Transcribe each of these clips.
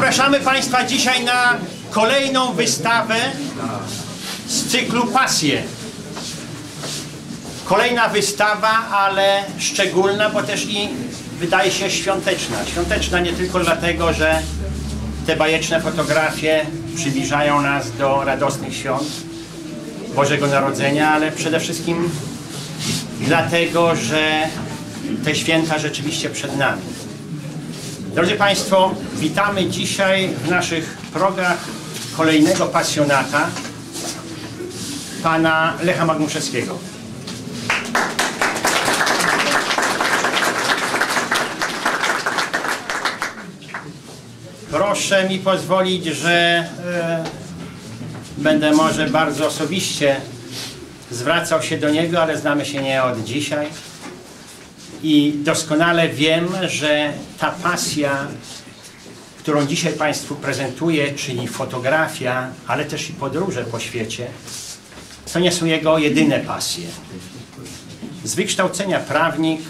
Zapraszamy Państwa dzisiaj na kolejną wystawę z cyklu Pasje. Kolejna wystawa, ale szczególna, bo też i wydaje się świąteczna. Świąteczna nie tylko dlatego, że te bajeczne fotografie przybliżają nas do radosnych świąt Bożego Narodzenia, ale przede wszystkim dlatego, że te święta rzeczywiście przed nami. Drodzy Państwo, witamy dzisiaj w naszych progach kolejnego pasjonata, pana Lecha Magnuszewskiego. Proszę mi pozwolić, że e, będę może bardzo osobiście zwracał się do niego, ale znamy się nie od dzisiaj. I doskonale wiem, że ta pasja, którą dzisiaj Państwu prezentuję, czyli fotografia, ale też i podróże po świecie, to nie są jego jedyne pasje. Z wykształcenia prawnik,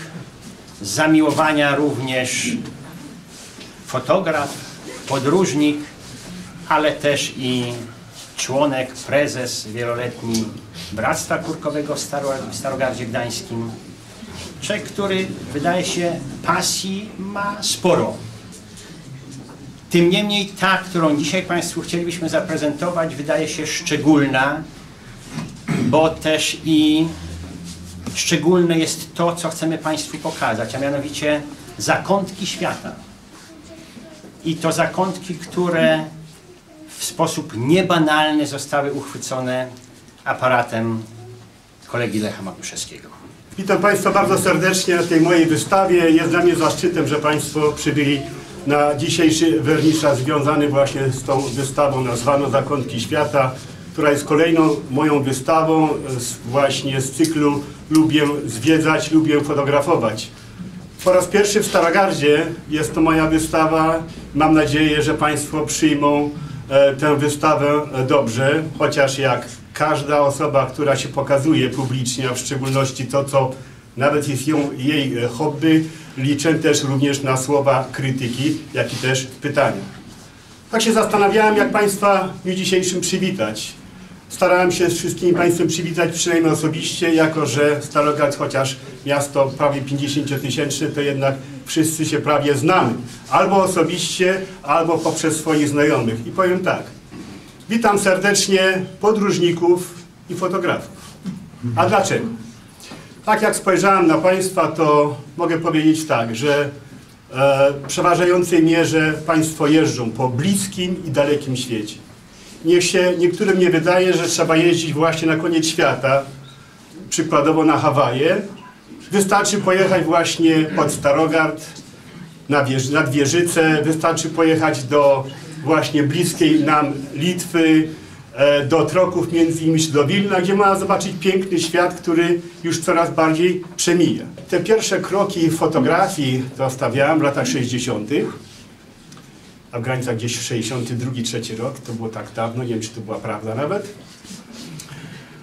z zamiłowania również fotograf, podróżnik, ale też i członek, prezes wieloletni Bractwa Kurkowego w Staro w Starogardzie Gdańskim. Człowiek, który wydaje się pasji ma sporo. Tym niemniej ta, którą dzisiaj Państwu chcielibyśmy zaprezentować, wydaje się szczególna, bo też i szczególne jest to, co chcemy Państwu pokazać, a mianowicie zakątki świata. I to zakątki, które w sposób niebanalny zostały uchwycone aparatem kolegi Lecha Magnuszewskiego. Witam Państwa bardzo serdecznie na tej mojej wystawie. Jest dla mnie zaszczytem, że Państwo przybyli na dzisiejszy wernisaż związany właśnie z tą wystawą nazwaną Zakątki Świata, która jest kolejną moją wystawą z, właśnie z cyklu Lubię zwiedzać, lubię fotografować. Po raz pierwszy w Starogardzie jest to moja wystawa. Mam nadzieję, że Państwo przyjmą e, tę wystawę e, dobrze, chociaż jak każda osoba, która się pokazuje publicznie, a w szczególności to, co nawet jest ją, jej e, hobby, liczę też również na słowa krytyki, jak i też pytania. Tak się zastanawiałem, jak Państwa w dniu dzisiejszym przywitać. Starałem się z wszystkimi Państwem przywitać przynajmniej osobiście, jako że Starogard, chociaż miasto prawie 50 tysięczne, to jednak wszyscy się prawie znamy. Albo osobiście, albo poprzez swoich znajomych. I powiem tak, witam serdecznie podróżników i fotografów. A dlaczego? Tak jak spojrzałem na Państwa, to mogę powiedzieć tak, że e, w przeważającej mierze Państwo jeżdżą po bliskim i dalekim świecie. Niech się niektórym nie wydaje, że trzeba jeździć właśnie na koniec świata, przykładowo na Hawaje. Wystarczy pojechać właśnie pod Starogard, nad Wieżycę, wystarczy pojechać do właśnie bliskiej nam Litwy, e, do Troków, między innymi do Wilna, gdzie można zobaczyć piękny świat, który już coraz bardziej przemija. Te pierwsze kroki fotografii to stawiałem w latach 60 a w granicach gdzieś 62-3 rok, to było tak dawno, nie wiem czy to była prawda nawet.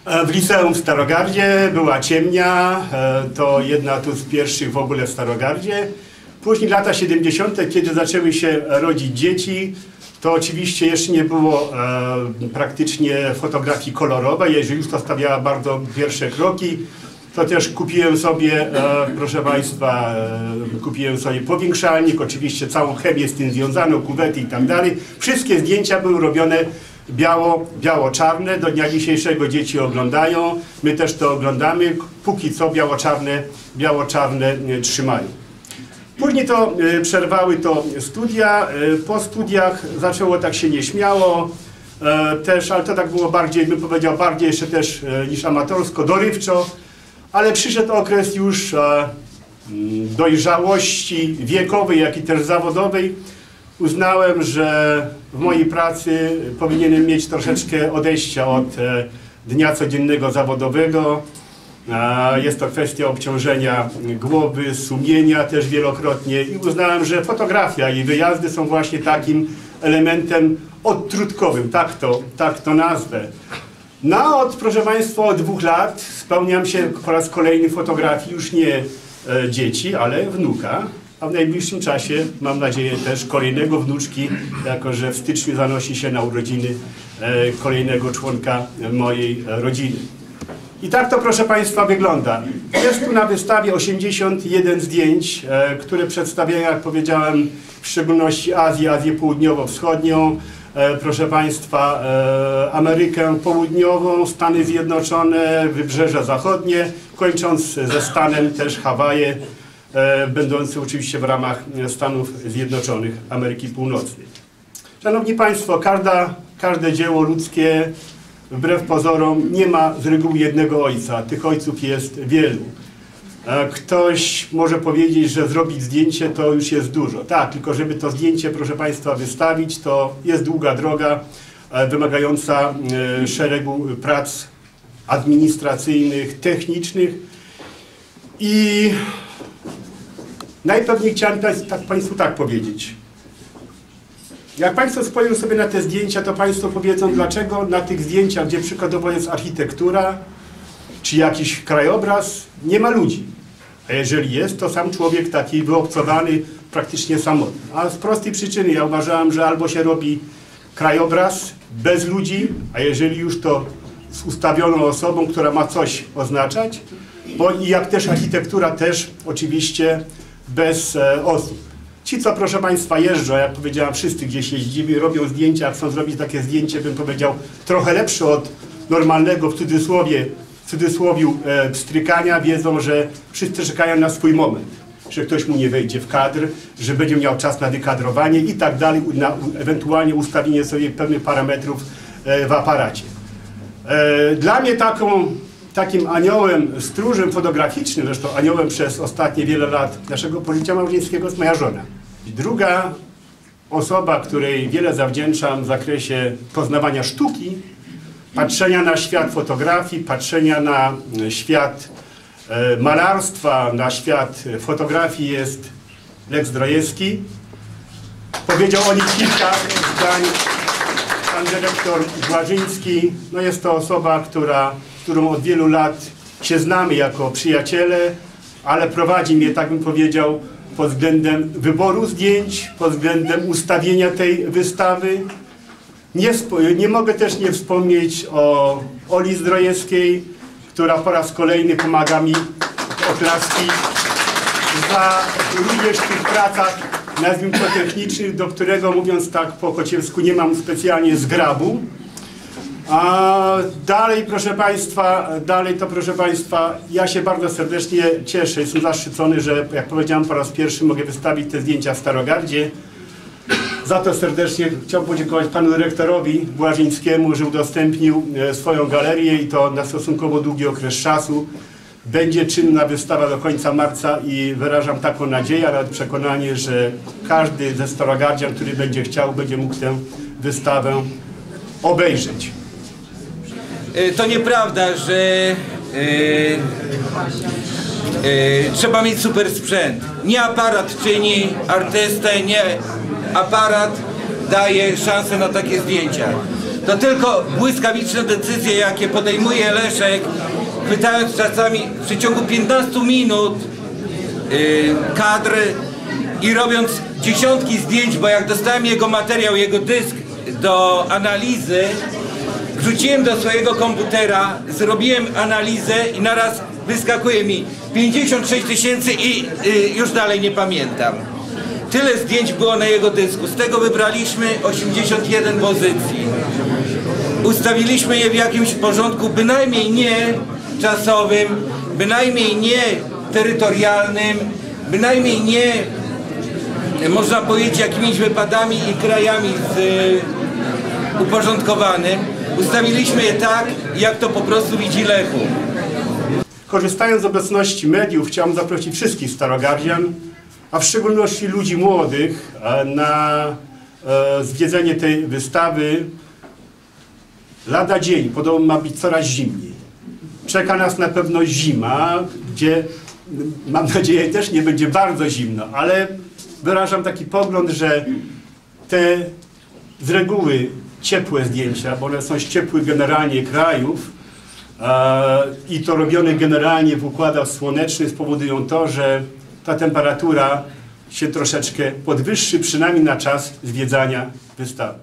E, W liceum w Starogardzie była ciemnia, e, to jedna tu z pierwszych w ogóle w Starogardzie. Później lata 70., kiedy zaczęły się rodzić dzieci, to oczywiście jeszcze nie było e, praktycznie fotografii kolorowej, jeżeli już to stawiała bardzo pierwsze kroki, to też kupiłem sobie, e, proszę Państwa, e, kupiłem sobie powiększalnik, oczywiście całą chemię z tym związaną, kuwety i tak dalej. Wszystkie zdjęcia były robione biało, biało-czarne. Do dnia dzisiejszego dzieci oglądają, my też to oglądamy. Póki co biało-czarne, biało-czarne e, trzymają. Później to e, przerwały to studia. E, Po studiach zaczęło tak się nieśmiało. e, Też, ale to tak było bardziej, bym powiedział, bardziej jeszcze też niż amatorsko, dorywczo. Ale przyszedł okres już mm, dojrzałości wiekowej, jak i też zawodowej. Uznałem, że w mojej pracy powinienem mieć troszeczkę odejścia od dnia codziennego zawodowego. Jest to kwestia obciążenia głowy, sumienia też wielokrotnie i uznałem, że fotografia i wyjazdy są właśnie takim elementem odtrutkowym, tak to, tak to nazwę. No od, proszę Państwa, od dwóch lat spełniam się po raz kolejny fotografii już nie e, dzieci, ale wnuka. a w najbliższym czasie mam nadzieję też kolejnego wnuczki, jako że w styczniu zanosi się na urodziny e, kolejnego członka mojej rodziny. I tak to proszę Państwa wygląda. Jest tu na wystawie 81 zdjęć, e, które przedstawiają, jak powiedziałem, w szczególności Azję, Azję Południowo-Wschodnią, e, proszę Państwa, e, Amerykę Południową, Stany Zjednoczone, Wybrzeże Zachodnie, kończąc ze Stanem też Hawaje, będące oczywiście w ramach Stanów Zjednoczonych Ameryki Północnej. Szanowni Państwo, każda, każde dzieło ludzkie, wbrew pozorom, nie ma z reguły jednego ojca. Tych ojców jest wielu. E, Ktoś może powiedzieć, że zrobić zdjęcie to już jest dużo. Tak, tylko żeby to zdjęcie, proszę Państwa, wystawić, to jest długa droga, e, wymagająca e, szeregu prac administracyjnych, technicznych i najpewniej chciałem tak, Państwu tak powiedzieć. Jak Państwo spojrzą sobie na te zdjęcia, to Państwo powiedzą, dlaczego na tych zdjęciach, gdzie przykładowo jest architektura, czy jakiś krajobraz, nie ma ludzi. A jeżeli jest, to sam człowiek taki wyobcowany, praktycznie samotny. A z prostej przyczyny ja uważałem, że albo się robi krajobraz bez ludzi, a jeżeli już to z ustawioną osobą, która ma coś oznaczać, bo i jak też architektura też oczywiście bez e, osób. Ci, co proszę Państwa jeżdżą, jak powiedziałem, wszyscy gdzieś jeździmy, robią zdjęcia, chcą zrobić takie zdjęcie, bym powiedział, trochę lepsze od normalnego, w cudzysłowie, w cudzysłowiu e, wiedzą, że wszyscy czekają na swój moment, że ktoś mu nie wejdzie w kadr, że będzie miał czas na wykadrowanie i tak dalej, na ewentualnie ustawienie sobie pewnych parametrów e, w aparacie. E, Dla mnie taką, takim aniołem, stróżem fotograficznym, zresztą aniołem przez ostatnie wiele lat naszego pożycia małżeńskiego jest moja żona. Druga osoba, której wiele zawdzięczam w zakresie poznawania sztuki, patrzenia na świat fotografii, patrzenia na e, świat e, malarstwa, na świat fotografii jest Lex Drojewski. Powiedział o nim kilka zdań pan dyrektor Błażyński. No jest to osoba, która, którą od wielu lat się znamy jako przyjaciele, ale prowadzi mnie, tak bym powiedział, pod względem wyboru zdjęć, pod względem ustawienia tej wystawy. Nie, nie mogę też nie wspomnieć o Oli Zdrojewskiej, która po raz kolejny pomaga mi oklaski za również w tych pracach, nazwijmy to technicznych, do którego mówiąc tak po kociewsku nie mam specjalnie zgrabu. A dalej, proszę Państwa, dalej to proszę Państwa, ja się bardzo serdecznie cieszę, jestem zaszczycony, że jak powiedziałem po raz pierwszy mogę wystawić te zdjęcia w Starogardzie. Za to serdecznie chciałbym podziękować panu dyrektorowi Błażyńskiemu, że udostępnił e, swoją galerię i to na stosunkowo długi okres czasu. Będzie czynna wystawa do końca marca i wyrażam taką nadzieję, nawet przekonanie, że każdy ze starogardzian, który będzie chciał, będzie mógł tę wystawę obejrzeć. Y, To nieprawda, że y, y, trzeba mieć super sprzęt. Nie aparat czyni artystę, nie aparat daje szansę na takie zdjęcia. To tylko błyskawiczne decyzje, jakie podejmuje Leszek, chwytając czasami w przeciągu 15 minut y, kadry i robiąc dziesiątki zdjęć, bo jak dostałem jego materiał, jego dysk do analizy, wrzuciłem do swojego komputera, zrobiłem analizę i naraz wyskakuje mi 56 tysięcy i y, już dalej nie pamiętam. Tyle zdjęć było na jego dysku. Z tego wybraliśmy 81 pozycji. Ustawiliśmy je w jakimś porządku, bynajmniej nie czasowym, bynajmniej nie terytorialnym, bynajmniej nie, można powiedzieć, jakimiś wypadami i krajami z, y, uporządkowanym. Ustawiliśmy je tak, jak to po prostu widzi Lechu. Korzystając z obecności mediów, chciałem zaprosić wszystkich starogardzian, a w szczególności ludzi młodych, e, na e, zwiedzenie tej wystawy. Lada dzień, podobno ma być coraz zimniej. Czeka nas na pewno zima, gdzie mam nadzieję też nie będzie bardzo zimno, ale wyrażam taki pogląd, że te z reguły ciepłe zdjęcia, bo one są z ciepłych generalnie krajów e, i to robione generalnie w układach słonecznych spowodują to, że ta temperatura się troszeczkę podwyższy, przynajmniej na czas zwiedzania wystawy.